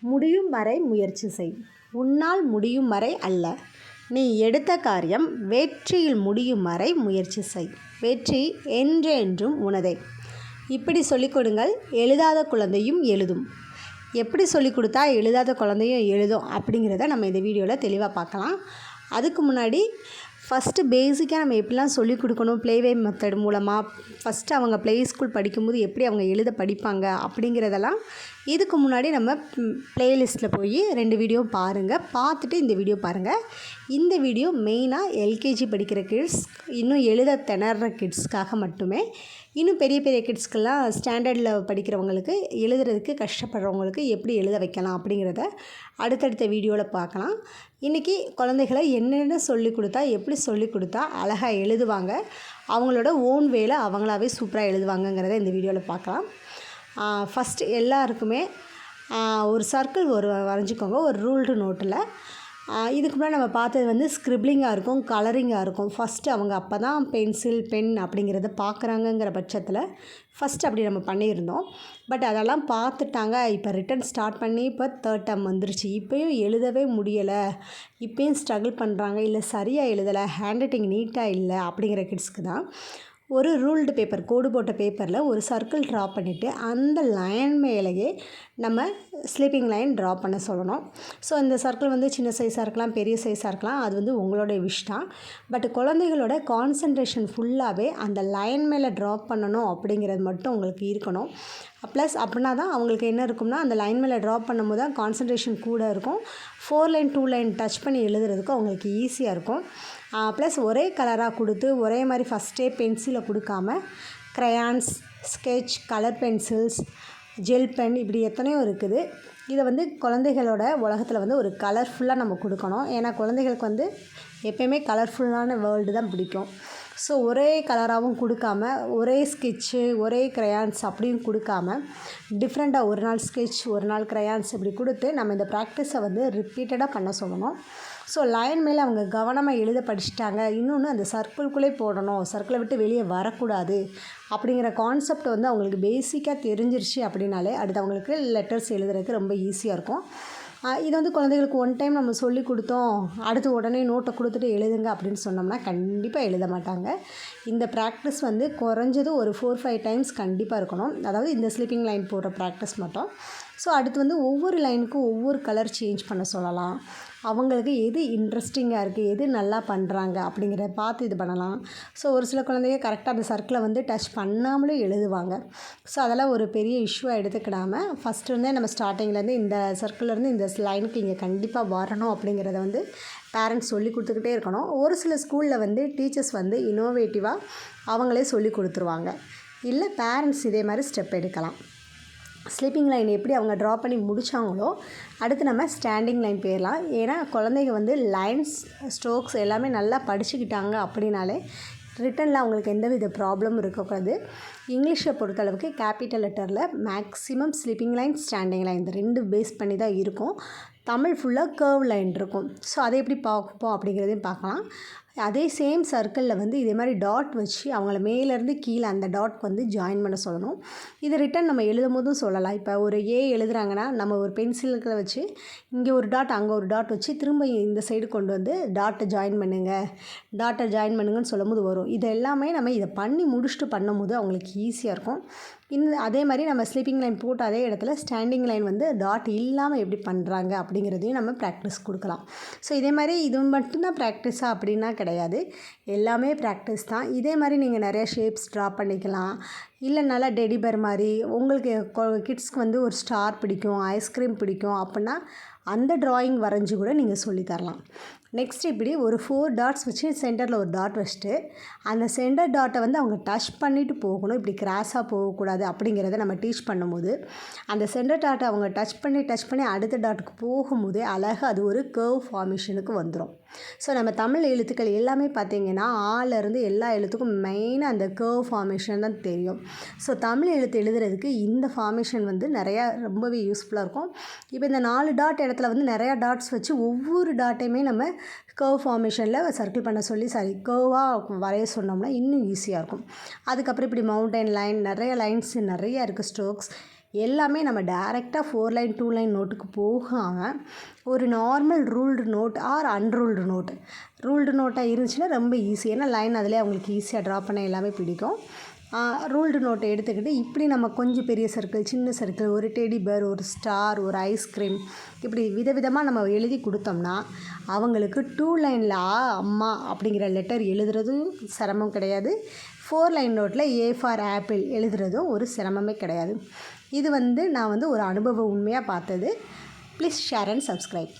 முடியும் வரை முயற்சி செய். உன்னால் முடியும் வரை அல்ல. நீ எடுத்த காரியம் வெற்றியில் முடியும் வரை முயற்சி செய். வெற்றி என்றென்றும் உனதே. இப்படி சொல்லிக் கொடுங்கள் எழுதாத குழந்தையும் எழுதும். எப்படி சொல்லிக் கொடுத்தா எழுதாத குழந்தையும் எழுதும் அப்படிங்கிறத நம்ம இந்த வீடியோவில் தெளிவாக பார்க்கலாம். அதுக்கு முன்னாடி ஃபஸ்ட்டு பேசிக்காக நம்ம எப்படிலாம் சொல்லிக் கொடுக்கணும் ப்ளேவே மெத்தட் மூலமாக ஃபஸ்ட்டு அவங்க ப்ளே ஸ்கூல் படிக்கும்போது எப்படி அவங்க எழுத படிப்பாங்க அப்படிங்கிறதெல்லாம் இதுக்கு முன்னாடி நம்ம ப்ளேலிஸ்ட்டில் போய் ரெண்டு வீடியோ பாருங்கள் பார்த்துட்டு இந்த வீடியோ பாருங்கள் இந்த வீடியோ மெயினாக எல்கேஜி படிக்கிற கிட்ஸ் இன்னும் எழுத திணற கிட்ஸ்க்காக மட்டுமே இன்னும் பெரிய பெரிய கிட்ஸ்க்கெல்லாம் ஸ்டாண்டர்டில் படிக்கிறவங்களுக்கு எழுதுறதுக்கு கஷ்டப்படுறவங்களுக்கு எப்படி எழுத வைக்கலாம் அப்படிங்கிறத அடுத்தடுத்த வீடியோவில் பார்க்கலாம். இன்றைக்கி குழந்தைகளை என்னென்ன சொல்லி கொடுத்தா எப்படி சொல்லி கொடுத்தா அழகாக எழுதுவாங்க அவங்களோட ஓன் வேலை அவங்களாவே சூப்பராக எழுதுவாங்கங்கிறத இந்த வீடியோவில் பார்க்கலாம். ஃபஸ்ட்டு எல்லாருக்குமே ஒரு சர்க்கிள் ஒரு வரைஞ்சிக்கோங்க ஒரு ரூல்டு நோட்டில் இதுக்கு முன்னாடி நம்ம பார்த்தது வந்து ஸ்க்ரிப்ளிங்காக இருக்கும் கலரிங்காக இருக்கும். ஃபஸ்ட்டு அவங்க அப்போ தான் பென்சில் பென் அப்படிங்கிறத பார்க்குறாங்கங்கிற பட்சத்தில் ஃபஸ்ட் அப்படி நம்ம பண்ணியிருந்தோம். பட் அதெல்லாம் பார்த்துட்டாங்க. இப்போ ரிட்டன் ஸ்டார்ட் பண்ணி இப்போ தேர்ட் டேம் வந்துருச்சு. இப்போயும் எழுதவே முடியலை. இப்போயும் ஸ்ட்ரகிள் பண்ணுறாங்க இல்லை சரியாக எழுதலை. ஹேண்ட் ரைட்டிங் நீட்டாக இல்லை அப்படிங்கிற கிட்ஸ்க்கு தான். ஒரு ரூல்டு பேப்பர் கோடு போட்ட பேப்பரில் ஒரு சர்க்கிள் ட்ரா பண்ணிவிட்டு அந்த லைன் மேலேயே நம்ம ஸ்லீப்பிங் லைன் ட்ரா பண்ண சொல்லணும். ஸோ இந்த சர்க்கிள் வந்து சின்ன சைஸாக இருக்கலாம் பெரிய சைஸாக இருக்கலாம் அது வந்து உங்களுடைய விஷ் தான். பட் குழந்தைகளோட கான்சன்ட்ரேஷன் ஃபுல்லாகவே அந்த லைன் மேலே ட்ரா பண்ணணும் அப்படிங்கிறது மட்டும் உங்களுக்கு இருக்கணும். ப்ளஸ் அப்படின்னா தான் அவங்களுக்கு என்ன இருக்கும்னா அந்த லைன் மேலே ட்ரா பண்ணும்போது தான் கான்சன்ட்ரேஷன் கூட இருக்கும். Four line two line touch பண்ணி எழுதுறதுக்கு அவங்களுக்கு ஈஸியாக இருக்கும். ப்ளஸ் ஒரே கலராக கொடுத்து ஒரே மாதிரி ஃபஸ்ட்டே பென்சிலை கொடுக்காம crayons sketch colour pencils gel pen இப்படி எத்தனையோ இருக்குது. இதை வந்து குழந்தைகளோட உலகத்தில் வந்து ஒரு கலர்ஃபுல்லாக நம்ம கொடுக்கணும். ஏன்னா குழந்தைகளுக்கு வந்து எப்பயுமே கலர்ஃபுல்லான வேர்ல்டு தான் பிடிக்கும். ஸோ ஒரே கலராகவும் கொடுக்காம ஒரே ஸ்கெட்சு ஒரே க்ரையான்ஸ் அப்படியும் கொடுக்காம டிஃப்ரெண்ட்டாக ஒரு நாள் ஸ்கெட்ச் ஒரு நாள் க்ரையான்ஸ் இப்படி கொடுத்து நம்ம இந்த ப்ராக்டிஸை வந்து ரிப்பீட்டடாக பண்ண சொல்லணும். ஸோ லைன் மேலே அவங்க கவனமாக எழுத படிச்சுட்டாங்க. இன்னொன்று அந்த சர்க்கிள்குள்ளே போடணும். சர்க்கிளை விட்டு வெளியே வரக்கூடாது அப்படிங்கிற கான்செப்ட் வந்து அவங்களுக்கு பேசிக்காக தெரிஞ்சிருச்சு அப்படின்னாலே அடுத்து அவங்களுக்கு லெட்டர்ஸ் எழுதுறதுக்கு ரொம்ப ஈஸியாக இருக்கும். இது வந்து குழந்தைகளுக்கு ஒன் டைம் நம்ம சொல்லி கொடுத்தோம். அடுத்து உடனே நோட்டை கொடுத்துட்டு எழுதுங்க அப்படின்னு சொன்னோம்னா கண்டிப்பாக எழுத மாட்டாங்க. இந்த ப்ராக்டிஸ் வந்து குறைஞ்சது ஒரு ஃபோர் ஃபைவ் டைம்ஸ் கண்டிப்பாக இருக்கணும். அதாவது இந்த ஸ்லீப்பிங் லைன் போடுற ப்ராக்டிஸ் மட்டும். ஸோ அடுத்து வந்து ஒவ்வொரு லைனுக்கும் ஒவ்வொரு கலர் சேஞ்ச் பண்ண சொல்லலாம். அவங்களுக்கு எது இன்ட்ரெஸ்டிங்காக இருக்குது எது நல்லா பண்ணுறாங்க அப்படிங்கிறத பார்த்து இது பண்ணலாம். ஸோ ஒரு சில குழந்தைங்க கரெக்டாக அந்த சர்க்கிளை வந்து டச் பண்ணாமலும் எழுதுவாங்க. ஸோ அதெல்லாம் ஒரு பெரிய இஷ்யூவாக எடுத்துக்கிடாமல் ஃபஸ்ட்டு இருந்தே நம்ம ஸ்டார்டிங்லேருந்து இந்த சர்க்கிள்லேருந்து இந்த லைனுக்கு இங்கே கண்டிப்பாக வரணும் அப்படிங்கிறத வந்து பேரண்ட்ஸ் சொல்லி கொடுத்துக்கிட்டே இருக்கணும். ஒரு சில ஸ்கூலில் வந்து டீச்சர்ஸ் வந்து இனோவேட்டிவாக அவங்களே சொல்லி கொடுத்துருவாங்க. இல்லை பேரண்ட்ஸ் இதே மாதிரி ஸ்டெப் எடுக்கலாம். ஸ்லீப்பிங் லைன் எப்படி அவங்க ட்ரா பண்ணி முடித்தாங்களோ அடுத்து நம்ம ஸ்டாண்டிங் லைன் போயிடலாம். ஏன்னா குழந்தைங்க வந்து லைன்ஸ் ஸ்ட்ரோக்ஸ் எல்லாமே நல்லா படிச்சுக்கிட்டாங்க அப்படின்னாலே ரிட்டனில் அவங்களுக்கு எந்த வித ப்ராப்ளமும் இருக்கக்கூடாது. இங்கிலீஷை பொறுத்தளவுக்கு கேபிட்டல் லெட்டரில் maximum sleeping line standing line இந்த ரெண்டு பேஸ் பண்ணி தான் இருக்கும். தமிழ் ஃபுல்லாக கேர்வ் லைன் இருக்கும். ஸோ அதை எப்படி பார்ப்போம் அப்படிங்கிறதையும் பார்க்கலாம். அதே சேம் சர்க்கிளில் வந்து இதே மாதிரி டாட் வச்சு அவங்கள மேலேருந்து கீழே அந்த டாட் வந்து ஜாயின் பண்ண சொல்லணும். இதை ரிட்டன் நம்ம எழுதும் போதும் சொல்லலாம். இப்போ ஒரு ஏ எழுதுறாங்கன்னா நம்ம ஒரு பென்சிலுக்கு வச்சு இங்கே ஒரு டாட் அங்கே ஒரு டாட் வச்சு திரும்ப இந்த சைடு கொண்டு வந்து டாட்டை ஜாயின் பண்ணுங்கள் டாட்டை ஜாயின் பண்ணுங்கன்னு சொல்லும் போது வரும். இது எல்லாமே நம்ம இதை பண்ணி முடிச்சுட்டு பண்ணும் போது அவங்களுக்கு ஈஸியாக இருக்கும். இந்த அதே மாதிரி நம்ம ஸ்லீப்பிங் லைன் போட்ட அதே இடத்துல ஸ்டாண்டிங் லைன் வந்து டாட் இல்லாமல் எப்படி பண்ணுறாங்க அப்படிங்கிறதையும் நம்ம ப்ராக்டிஸ் கொடுக்கலாம். ஸோ இதே மாதிரி இது மட்டும்தான் ப்ராக்டிஸாக அப்படின்னா கிடையாது. எல்லாமே ப்ராக்டிஸ் தான். இதே மாதிரி நீங்கள் நிறைய ஷேப்ஸ் ட்ரா பண்ணிக்கலாம். இல்லை நல்லா டெடிபர் மாதிரி உங்களுக்கு கிட்ஸ்க்கு வந்து ஒரு ஸ்டார் பிடிக்கும் ஐஸ்கிரீம் பிடிக்கும் அப்படின்னா அந்த ட்ராயிங் வரைஞ்சி கூட நீங்கள் சொல்லித்தரலாம் நெக்ஸ்ட் இப்படி ஒரு ஃபோர் டாட்ஸ் வச்சு சென்டரில் ஒரு டாட் வச்சுட்டு அந்த சென்டர் டாட்டை வந்து அவங்க டச் பண்ணிவிட்டு போகணும். இப்படி கிராஸாக போகக்கூடாது அப்படிங்கிறத நம்ம டீச் பண்ணும்போது அந்த சென்டர் டாட்டை அவங்க டச் பண்ணி டச் பண்ணி அடுத்த டாட்டுக்கு போகும்போதே அழகாக அது ஒரு கர்வ் ஃபார்மேஷனுக்கு வந்துடும் ஸோ நம்ம தமிழ் எழுத்துக்கள் எல்லாமே பார்த்திங்கன்னா ஆலேருந்து எல்லா எழுத்துக்கும் மெயினாக அந்த கர்வ் ஃபார்மேஷன் தான் தெரியும். ஸோ தமிழ் எழுத்து எழுதுறதுக்கு இந்த ஃபார்மேஷன் வந்து நிறையா ரொம்பவே யூஸ்ஃபுல்லாக இருக்கும். இப்போ இந்த நாலு டாட் இடத்துல வந்து நிறையா டாட்ஸ் வச்சு ஒவ்வொரு டாட்டையுமே நம்ம கர்வ் ஃபார்மேஷனில் சர்க்கிள் பண்ண சொல்லி சாரி கர்வாக வரைய சொன்னோம்னா இன்னும் ஈஸியாக இருக்கும். அதுக்கப்புறம் இப்படி மவுண்டைன் லைன் நிறைய லைன்ஸ் நிறையா இருக்குது ஸ்ட்ரோக்ஸ் எல்லாமே நம்ம டேரெக்டாக ஃபோர் லைன் டூ லைன் நோட்டுக்கு போகாமல் ஒரு normal ruled note or unruled note ruled நோட்டாக இருந்துச்சுன்னா ரொம்ப ஈஸி ஏன்னா லைன் அதிலே அவங்களுக்கு ஈஸியாக ட்ரா பண்ண எல்லாமே பிடிக்கும். ரூல்டு நோட்டை எடுத்துக்கிட்டு இப்படி நம்ம கொஞ்சம் பெரிய சர்க்கிள் சின்ன சர்க்கிள் ஒரு டெடி பேர் ஒரு ஸ்டார் ஒரு ஐஸ்கிரீம் இப்படி விதவிதமாக நம்ம எழுதி கொடுத்தோம்னா அவங்களுக்கு டூ லைனில் ஆ அம்மா அப்படிங்கிற லெட்டர் எழுதுறதும் சிரமம் கிடையாது. ஃபோர் லைன் நோட்டில் ஏ ஃபார் ஆப்பிள் எழுதுறதும் ஒரு சிரமமே கிடையாது. இது வந்து நான் வந்து ஒரு அனுபவ உண்மையாக பார்த்தது. Please share and subscribe